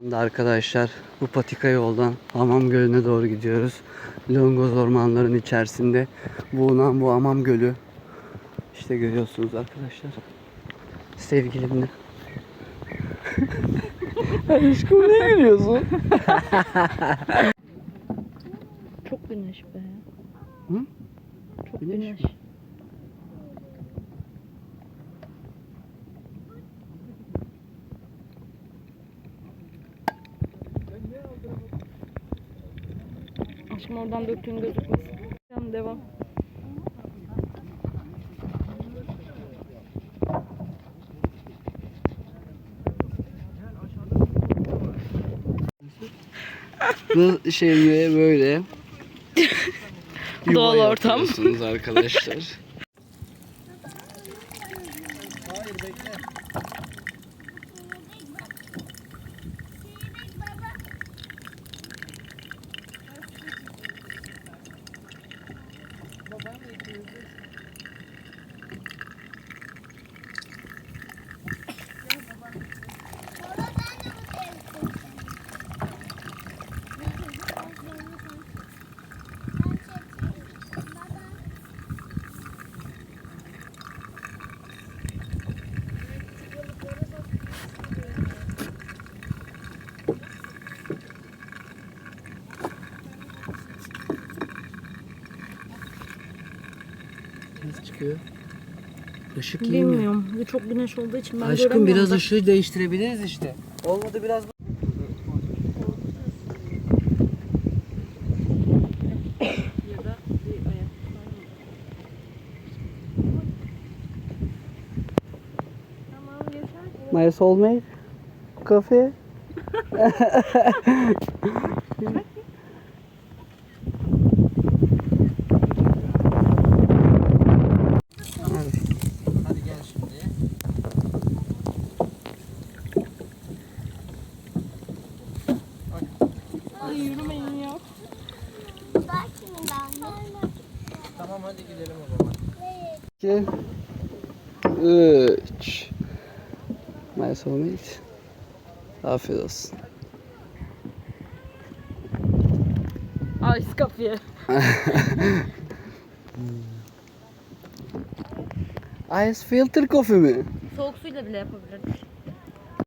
Şimdi arkadaşlar bu patika yoldan Hamam Gölü'ne doğru gidiyoruz. Longoz ormanların içerisinde bulunan bu Hamam Gölü. İşte görüyorsunuz arkadaşlar. Sevgilimle. Aşkım ne gülüyorsun? Çok güneş be. Hı? Çok Güneş güneş. Aşkım oradan döktüğün gözükmesin. Tamam devam. Bu şey böyle. Doğal yuva ortam. yapıyorsunuz arkadaşlar. Nasıl çıkıyor? Işık iyi mi? Bilmiyorum. Bu çok güneş olduğu için ben Aşkım göremiyorum biraz da. ışığı değiştirebiliriz işte. Olmadı biraz. My soulmate. Coffee. Yürümeyin ya. Tamam hadi gidelim o zaman. 2 3 My soulmate. Afiyet olsun. Ice coffee. Ice filter coffee mi? Soğuk suyla bile.